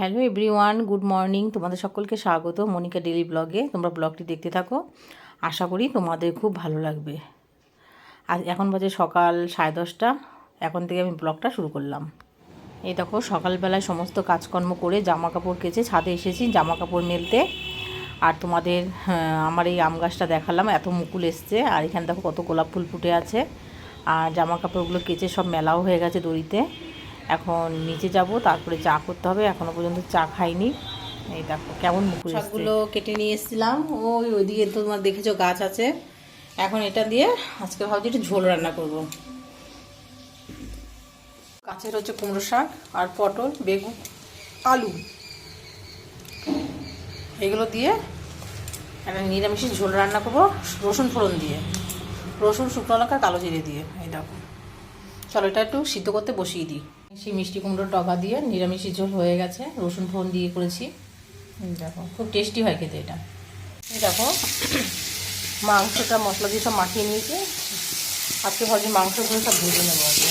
Hello everyone good morning. তোমাদের সকলকে স্বাগত মনিকা ডেলি ব্লগে। তোমরা ব্লগটি দেখতে থাকো। আশা করি তোমাদের খুব ভালো লাগবে। আর এখন বাজে সকাল সাড়ে দশটা। এখন থেকে আমি ব্লগটা শুরু করলাম। এই দেখো সকালবেলায় সমস্ত কাজকর্ম করে জামা কাপড় কেচে ছাদে এসেছি জামা কাপড় মেলতে। আর তোমাদের হ্যাঁ, আমার এই আম গাছটা দেখালাম। এত মুকুল এসছে। আর এখানে দেখো কত গোলাপ ফুল ফুটে আছে। আর জামা কাপড়গুলো কেচে সব মেলাও হয়ে গেছে দড়িতে। এখন নিচে যাব, তারপরে চা করতে হবে, এখনও পর্যন্ত চা খাইনি। এই দেখো কেমন মুকুল শাকগুলো কেটে নিয়ে এসেছিলাম। ওই ওইদিকে তোমার দেখেছ গাছ আছে। এখন এটা দিয়ে আজকে ভাবছি একটু ঝোল রান্না করব। গাছের হচ্ছে কুমড়ো শাক আর পটল, বেগুন, আলু। এগুলো দিয়ে একটা নিরামিষ ঝোল রান্না করব, রসুন ফোড়ন দিয়ে। রসুন, শুকনো লঙ্কা, কালো জিরে দিয়ে। এই দেখো। চলো এটা একটু সিদ্ধ করতে বসিয়ে দিই। সেই মিষ্টি কুমড়োর টকা দিয়ে নিরামিষ ঝোল হয়ে গেছে। রসুন ফোড়ন দিয়ে করেছি। দেখো। খুব টেস্টি হয় খেতে এটা। দেখো মাংসটা মশলা দিয়ে সব মাখিয়ে নিয়েছি। আজকে ভাবছি মাংসগুলো সব ভেজে নেব আগে।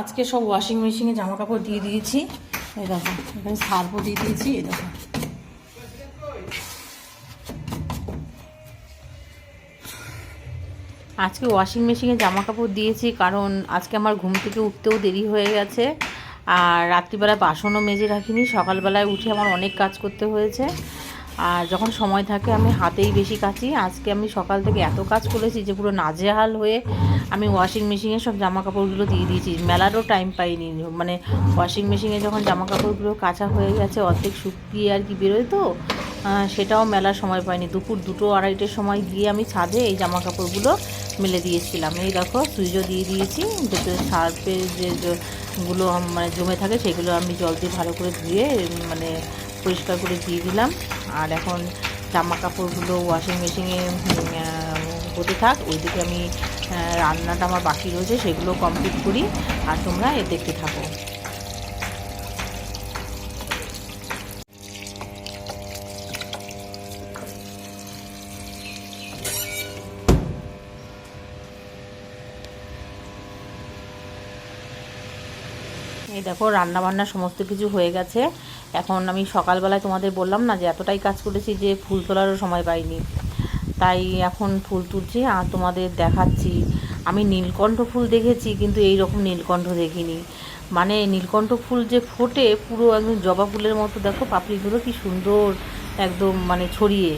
আজকে সব ওয়াশিং মেশিনে জামা কাপড় দিয়ে দিয়েছি। এই দেখো, এখানে সার্ফও দিয়ে দিয়েছি, এই দেখো। আজকে ওয়াশিং মেশিনে জামা কাপড় দিয়েছি, কারণ আজকে আমার ঘুম থেকে উঠতেও দেরি হয়ে গেছে, আর রাত্রিবেলায় বাসনও মেজে রাখিনি, সকালবেলায় উঠে আমার অনেক কাজ করতে হয়েছে। আর যখন সময় থাকে আমি হাতেই বেশি কাচি। আজকে আমি সকাল থেকে এত কাজ করেছি যে পুরো নাজেহাল হয়ে আমি ওয়াশিং মেশিনে সব জামা কাপড়গুলো দিয়ে দিয়েছি। মেলারও টাইম পাইনি। মানে ওয়াশিং মেশিনে যখন জামা কাপড়গুলো কাঁচা হয়ে গেছে, অর্ধেক শুকিয়ে আর কি বেরোয় তো সেটাও মেলার সময় পাইনি। দুপুর দুটো আড়াইটের সময় গিয়ে আমি ছাদে এই জামা কাপড়গুলো মেলে দিয়েছিলাম। এই দেখো, সুইচও দিয়ে দিয়েছি। যাতে সার্ফের যে গুলো মানে জমে থাকে, সেগুলো আমি জল দিয়ে ভালো করে ধুয়ে মানে পরিষ্কার করে দিয়ে দিলাম। আর এখন জামা কাপড়গুলো ওয়াশিং মেশিনে হতে থাক। ওইদিকে আমি রান্নাটা আমার বাকি রয়েছে, সেগুলো কমপ্লিট করি। আর তোমরা এ দেখতে থাকো। এই দেখো রান্না বান্না সমস্ত কিছু হয়ে গেছে। এখন আমি সকালবেলায় তোমাদের বললাম না যে, এতটাই কাজ করেছি যে ফুল তোলারও সময় পাইনি। তাই এখন ফুল তুলছি আর তোমাদের দেখাচ্ছি। আমি নীলকণ্ঠ ফুল দেখেছি, কিন্তু এই রকম নীলকণ্ঠ দেখিনি। মানে নীলকণ্ঠ ফুল যে ফোটে, পুরো একদম জবা ফুলের মতো। দেখো, পাপড়িগুলো কি সুন্দর একদম মানে ছড়িয়ে।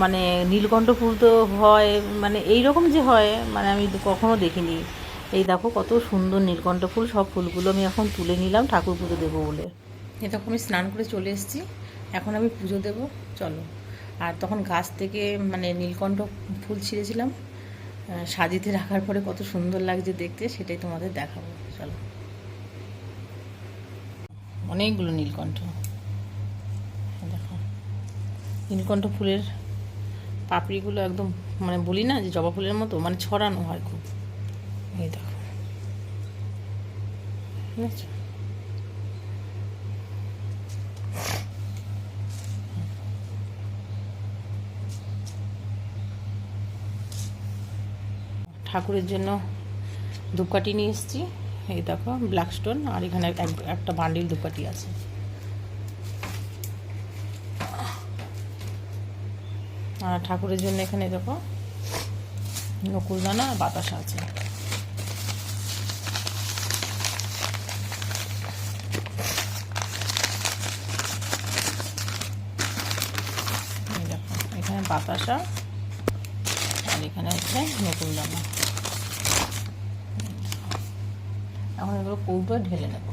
মানে নীলকণ্ঠ ফুল তো হয় মানে এই রকম যে হয় মানে আমি কখনো দেখিনি। এই দেখো কত সুন্দর নীলকণ্ঠ ফুল, সব ফুলগুলো আমি এখন তুলে নিলাম ঠাকুর পুজো দেবো বলে। এই দেখো আমি স্নান করে চলে এসেছি, এখন আমি পুজো দেব, চলো। আর তখন গাছ থেকে মানে নীলকণ্ঠ ফুল ছিঁড়েছিলাম সাজিতে রাখার পরে কত সুন্দর লাগছে দেখতে, সেটাই তোমাদের দেখাবো, চলো। অনেকগুলো নীলকণ্ঠ। দেখো, নীলকণ্ঠ ফুলের পাপড়িগুলো একদম মানে বলি না যে জবা ফুলের মতো মানে ছড়ানো হয় খুব। এই দেখো। ঠাকুরের জন্য ধূপকাঠি নিয়ে এসেছি। এই দেখো ব্ল্যাক স্টোন আর এখানে একটা বান্ডিল ধূপকাঠি আছে। আর ঠাকুরের জন্য এখানে দেখো নকুলদানা আর বাতাসা আছে। এখানে বাতাসা। আর এখানে হচ্ছে নতুন দানা। এখন এগুলো কৌটো ঢেলে নেব।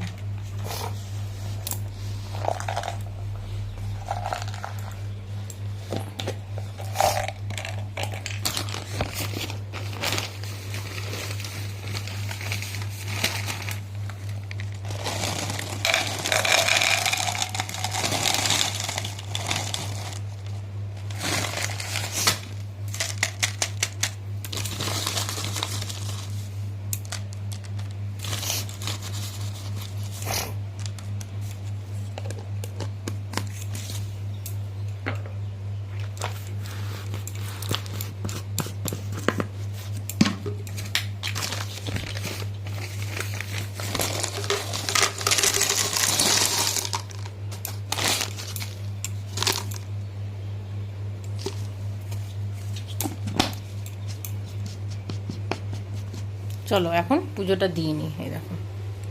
চলো, এখন পুজোটা দিয়ে নিই, এই দেখো,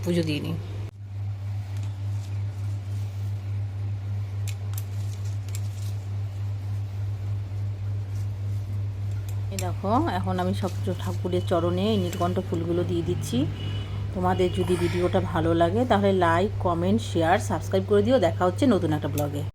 পুজো দিয়ে নিই। দেখো, এখন আমি সব ঠাকুরের চরণে এই নীলকণ্ঠ ফুলগুলো দিয়ে দিচ্ছি। তোমাদের যদি ভিডিওটা ভালো লাগে, তাহলে লাইক কমেন্ট শেয়ার সাবস্ক্রাইব করে দিও। দেখা হচ্ছে নতুন একটা ব্লগে